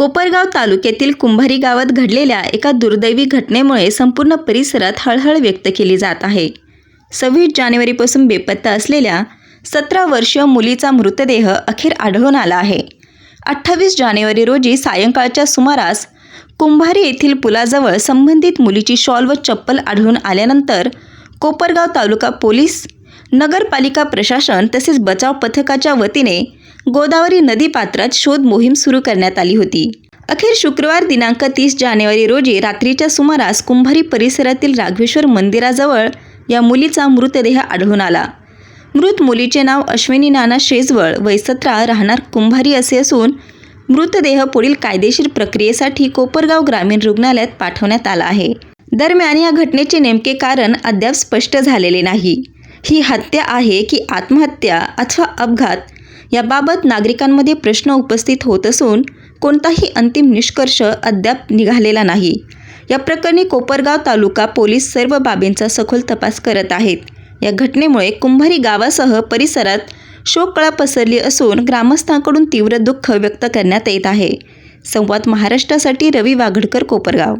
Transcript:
कोपरगाव तालुक्यातील कुंभारी गावात घडलेल्या एका दुर्दैवी घटनेमुळे संपूर्ण परिसरात हळहळ व्यक्त केली जात आहे. सव्वीस जानेवारीपासून बेपत्ता असलेल्या सतरा वर्षीय मुलीचा मृतदेह अखेर आढळून आला आहे. अठ्ठावीस जानेवारी रोजी सायंकाळच्या सुमारास कुंभारी येथील पुलाजवळ संबंधित मुलीची शॉल व चप्पल आढळून आल्यानंतर कोपरगाव तालुका पोलीस नगरपालिका प्रशासन तसेच बचाव पथकाच्या वतीने गोदावरी नदीपात्रात शोध मोहीम सुरू करण्यात आली होती. अखेर शुक्रवार दिनांक तीस जानेवारी रोजी रात्रीच्या सुमारास कुंभारी परिसरातील राघवेश्वर मंदिराजवळ या मुलीचा मृतदेह आढळून आला. मृत मुलीचे नाव अश्विनी नाना शेजवळ वय सतरा राहणार कुंभारी असे असून मृतदेह पुढील कायदेशीर प्रक्रियेसाठी कोपरगाव ग्रामीण रुग्णालयात पाठवण्यात आला आहे. दरम्यान या घटनेचे नेमके कारण अद्याप स्पष्ट झालेले नाही. ही हत्या आहे की आत्महत्या अथवा अपघात याबाबत नागरिकांमध्ये प्रश्न उपस्थित होत असून कोणताही अंतिम निष्कर्ष अद्याप निघालेला नाही. या प्रकरणी कोपरगाव तालुका पोलीस सर्व बाबींचा सखोल तपास करत आहेत. या घटनेमुळे कुंभारी गावासह परिसरात शोककळा पसरली असून ग्रामस्थांकडून तीव्र दुःख व्यक्त करण्यात येत आहे. संवाद महाराष्ट्रासाठी रवी वाघडकर कोपरगाव.